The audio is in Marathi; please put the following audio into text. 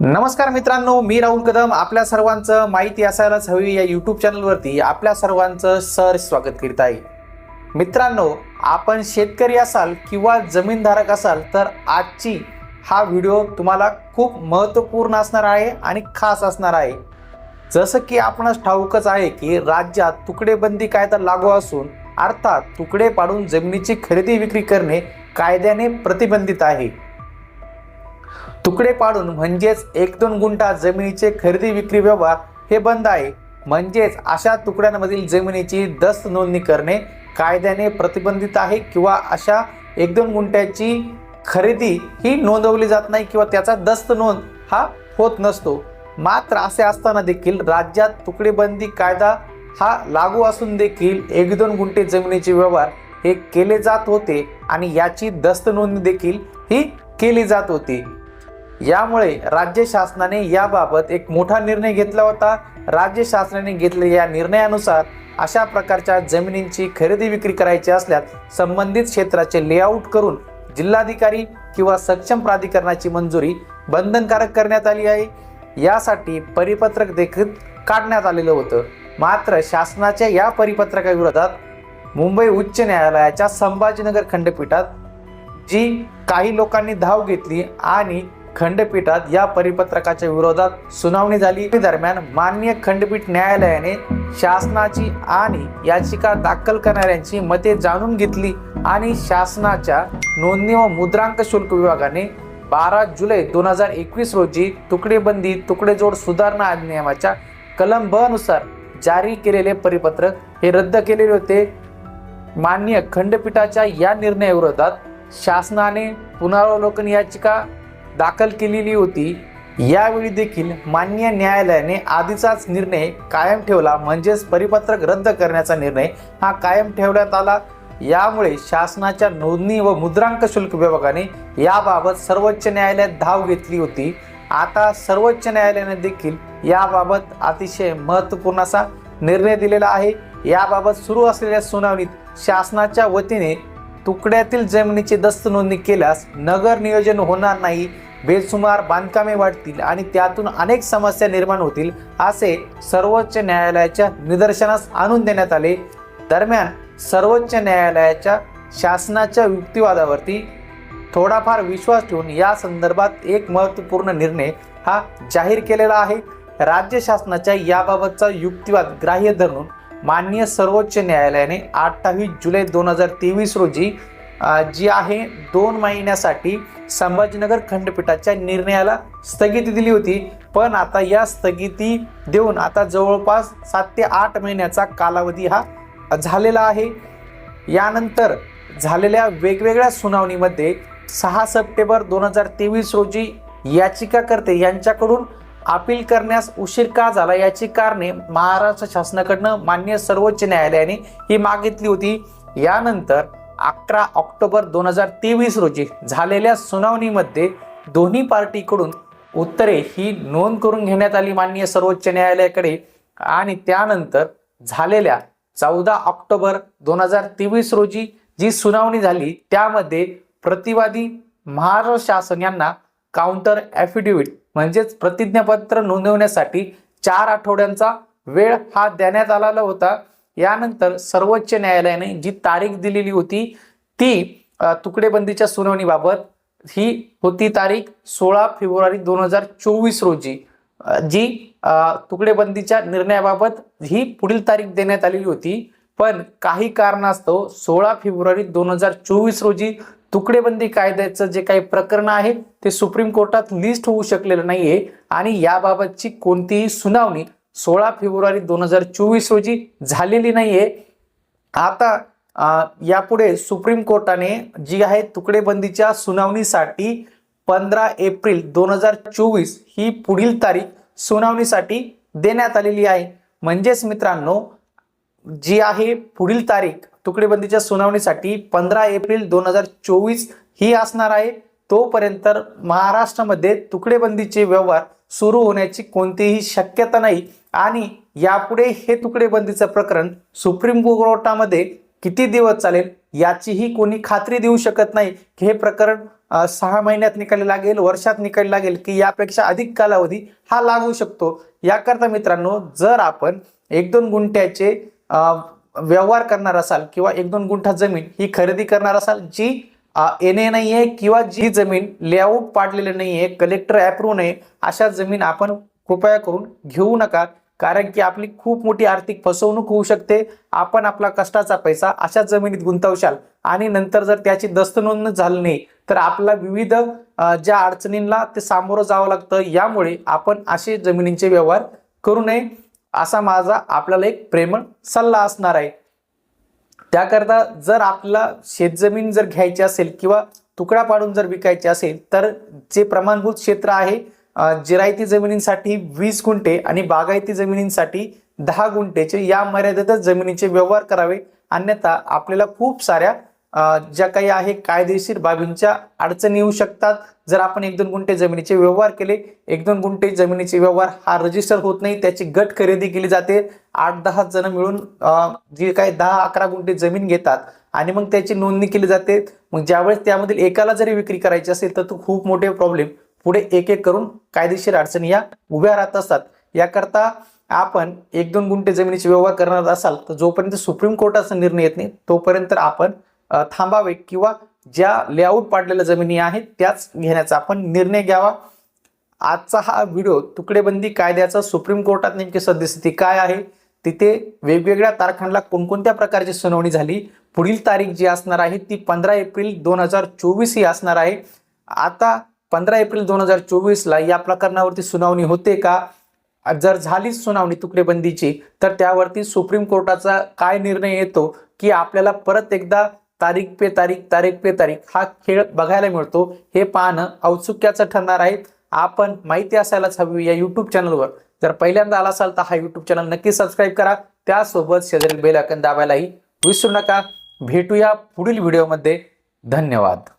नमस्कार मित्रांनो मी राहुल कदम. आपल्या सर्वांचं माहिती असायलाच हवी या यूट्यूब चॅनलवरती आपल्या सर्वांचं सर स्वागत करीत आहे. मित्रांनो आपण शेतकरी असाल किंवा जमीनधारक असाल तर आजची हा व्हिडिओ तुम्हाला खूप महत्त्वपूर्ण असणार आहे आणि खास असणार आहे. जसं की आपणास ठाऊकच आहे की राज्यात तुकडेबंदी कायदा लागू असून अर्थात तुकडे पाडून जमिनीची खरेदी विक्री करणे कायद्याने प्रतिबंधित आहे. तुकडे पाडून म्हणजेच एक दोन गुंठा जमिनीचे खरेदी विक्री व्यवहार हे बंद आहे. म्हणजेच अशा तुकड्यांमधील जमिनीची दस्त नोंदणी करणे कायद्याने प्रतिबंधित आहे किंवा अशा एक दोन गुंठ्याची खरेदी ही नोंदवली जात नाही किंवा त्याचा दस्त नोंद हा होत नसतो. मात्र असे असताना देखील राज्यात तुकडेबंदी कायदा हा लागू असून देखील एक दोन गुंठे जमिनीचे व्यवहार हे केले जात होते आणि याची दस्त नोंदणी देखील ही केली जात होती. यामुळे राज्य शासनाने याबाबत एक मोठा निर्णय घेतला होता. राज्य शासनाने घेतलेल्या या निर्णयानुसार अशा प्रकारच्या जमिनींची खरेदी विक्री करायची असल्यास संबंधित क्षेत्राचे लेआउट करून जिल्हाधिकारी किंवा सक्षम प्राधिकरणाची मंजुरी बंधनकारक करण्यात आली आहे. यासाठी परिपत्रक देखील काढण्यात आलेलं होतं. मात्र शासनाच्या या परिपत्रकाविरोधात मुंबई उच्च न्यायालयाच्या संभाजीनगर खंडपीठात जी काही लोकांनी धाव घेतली आणि खंडपीठात या परिपत्रकाच्या विरोधात सुनावणी झाली. दरम्यान माननीय खंडपीठ न्यायालयाने शासनाची आणि याचिका दाखल करणाऱ्यांची मते जाणून घेतली आणि शासनाच्या नोंदणी व मुद्रांक शुल्क विभागाने बारा जुलै दोन हजार एकवीस रोजी तुकडेबंदी तुकडेजोड सुधारणा अधिनियमाच्या कलम ब नुसार जारी केलेले परिपत्रक हे रद्द केलेले होते. मान्य खंडपीठाच्या या निर्णयाविरोधात शासनाने पुनरावलोकन याचिका दाखल केलेली होती. यावेळी देखील मान्य न्यायालयाने आधीचाच निर्णय कायम ठेवला म्हणजेच परिपत्रक रद्द करण्याचा निर्णय हा कायम ठेवण्यात आला. यामुळे शासनाच्या नोंदणी व मुद्रांक शुल्क विभागाने याबाबत सर्वोच्च न्यायालयात धाव घेतली होती. आता सर्वोच्च न्यायालयाने देखील याबाबत अतिशय महत्त्वपूर्ण असा निर्णय दिलेला आहे. याबाबत सुरू असलेल्या सुनावणीत शासनाच्या वतीने तुकड्यातील जमिनीची दस्त नोंदणी केल्यास नगर नियोजन होणार नाही बेसुमार बांधकामे वाढतील आणि त्यातून अनेक समस्या निर्माण होतील असे सर्वोच्च न्यायालयाच्या निदर्शनास आणून देण्यात आले. दरम्यान सर्वोच्च न्यायालयाच्या शासनाच्या युक्तिवादावरती थोडाफार विश्वास ठेवून या संदर्भात एक महत्त्वपूर्ण निर्णय हा जाहीर केलेला आहे. राज्य शासनाच्या याबाबतचा युक्तिवाद ग्राह्य धरून माननीय सर्वोच्च न्यायालयाने अठ्ठावीस जुलै दोन हजार तेवीस रोजी जी आहे दोन महिन्यासाठी संभाजीनगर खंडपीठाच्या निर्णयाला स्थगिती दिली होती. पण आता या स्थगिती देऊन आता जवळपास सात ते आठ महिन्याचा कालावधी हा झालेला आहे. यानंतर झालेल्या वेगवेगळ्या सुनावणीमध्ये सहा सप्टेंबर दोन हजार तेवीस रोजी याचिकाकर्ते यांच्याकडून अपील करण्यास उशीर का झाला याची कारणे महाराष्ट्र शासनाकडनं मान्य सर्वोच्च न्यायालयाने ही मागितली होती. यानंतर अकरा ऑक्टोबर दोन हजार तेवीस रोजी झालेल्या सुनावणीमध्ये दोन्ही पार्टीकडून उत्तरे ही नोंद करून घेण्यात आली माननीय सर्वोच्च न्यायालयाकडे. आणि त्यानंतर झालेल्या चौदा ऑक्टोबर दोन हजार तेवीस रोजी जी सुनावणी झाली त्यामध्ये प्रतिवादी महाराष्ट्र शासन यांना काउंटर ॲफिडेव्हिट म्हणजेच प्रतिज्ञापत्र नोंदवण्यासाठी चार आठवड्यांचा वेळ हा देण्यात आलेला होता. यानंतर सर्वोच्च न्यायालयाने जी तारीख दिलेली होती ती तुकडेबंदीच्या सुनावणीबाबत ही होती तारीख सोळा फेब्रुवारी दोन हजार चोवीस रोजी. जी तुकडेबंदीच्या निर्णयाबाबत ही पुढील तारीख देण्यात आलेली होती. पण काही कारणास्तव सोळा फेब्रुवारी दोन हजार चोवीस रोजी तुकडेबंदी कायद्याचं जे काही प्रकरण आहे ते सुप्रीम कोर्टात लिस्ट होऊ शकलेलं नाहीये आणि याबाबतची कोणतीही सुनावणी सोळा फेब्रुवारी दोन हजार चोवीस रोजी झालेली नाहीये. आता यापुढे सुप्रीम कोर्टाने जी आहे तुकडेबंदीच्या सुनावणीसाठी पंधरा एप्रिल दोन हजार चोवीस ही पुढील तारीख सुनावणीसाठी देण्यात आलेली आहे. म्हणजेच मित्रांनो जी आहे पुढील तारीख तुकडेबंदीच्या सुनावणीसाठी पंधरा एप्रिल दोन हजार चोवीस ही असणार आहे. तोपर्यंत महाराष्ट्रामध्ये तुकडेबंदीचे व्यवहार सुरू होण्याची कोणतीही शक्यता नाही. आणि यापुढे हे तुकडेबंदीचं प्रकरण सुप्रीम कोर्टामध्ये किती दिवस चालेल याचीही कोणी खात्री देऊ शकत नाही. की हे प्रकरण सहा महिन्यात निकाली लागेल वर्षात निकाली लागेल की यापेक्षा अधिक कालावधी हा लागू शकतो. याकरता मित्रांनो जर आपण एक दोन गुंठ्याचे व्यवहार करणार असाल किंवा एक दोन गुंठा जमीन ही खरेदी करणार असाल जी येणे नाही आहे किंवा जी जमीन लेआउट पाडलेले नाही आहे कलेक्टर अप्रूव्ह नाही अशा जमीन आपण कृपया करून घेऊ नका. कारण की आपली खूप मोठी आर्थिक फसवणूक होऊ शकते. आपण आपला कष्टाचा पैसा अशा जमिनीत गुंतवशाल आणि नंतर जर त्याची दस्तनोंद झाली नाही तर आपला विविध ज्या अडचणींना ते सामोरं जावं लागतं यामुळे आपण असे जमिनींचे व्यवहार करू नये असा माझा आपल्याला एक प्रेमळ सल्ला असणार आहे. त्याकरता जर आपला शेतजमीन जर घ्यायची असेल किंवा तुकडा पाडून जर विकायची असेल तर जे प्रमाणभूत क्षेत्र आहे जिरायती जमिनींसाठी वीस गुंठे आणि बागायती जमिनींसाठी दहा गुंठेचे या मर्यादेतच जमिनीचे व्यवहार करावे. अन्यथा आपल्याला खूप साऱ्या ज्या काही आहे कायदेशीर बाबींच्या अडचणी येऊ शकतात. जर आपण एक दोन गुंठे जमिनीचे व्यवहार केले एक दोन गुंठे जमिनीचे व्यवहार हा रजिस्टर होत नाही त्याची गट खरेदी केली जाते. आठ दहा जण मिळून जे काही दहा अकरा गुंठे जमीन घेतात आणि मग त्याची नोंदणी केली जाते. मग ज्यावेळेस त्यामधील एकाला जरी विक्री करायची असेल तर तो खूप मोठे प्रॉब्लेम पुढे एक एक करून कायदेशीर अडचणी या उभ्या राहत असतात. याकरता आपण एक दोन गुंठे जमिनीचे व्यवहार करणार असाल तर जोपर्यंत सुप्रीम कोर्टाचा निर्णय येत नाही तोपर्यंत आपण थांबावे किंवा ज्या लेआउट पाडलेल्या जमिनी आहेत त्याच घेण्याचा आपण निर्णय घ्यावा. आजचा हा व्हिडिओ तुकडेबंदी कायद्याचा सुप्रीम कोर्टात नेमकी सद्यस्थिती काय आहे? तिथे वेगवेगळ्या तारखांना कोणकोणत्या प्रकारची सुनावणी झाली? पुढील तारीख जी असणार आहे ती पंधरा एप्रिल दोन हजार चोवीस ही असणार आहे. आता पंधरा एप्रिल दोन हजार चोवीसला या प्रकरणावरती सुनावणी होते का? जर झालीच सुनावणी तुकडेबंदीची तर त्यावरती सुप्रीम कोर्टाचा काय निर्णय येतो की आपल्याला परत एकदा तारीख पे तारीख तारीख पे तारीख हा खेळ बघायला मिळतो. हे पाहणं औत्सुक्याचं ठरणार आहे. आपण माहिती असायलाच हवी या युट्यूब चॅनलवर जर पहिल्यांदा आला असाल तर हा युट्यूब चॅनल नक्की सबस्क्राईब करा. त्यासोबत शेजारील बेल आयकन दाबायलाही विसरू नका. भेटूया पुढील व्हिडिओमध्ये धन्यवाद.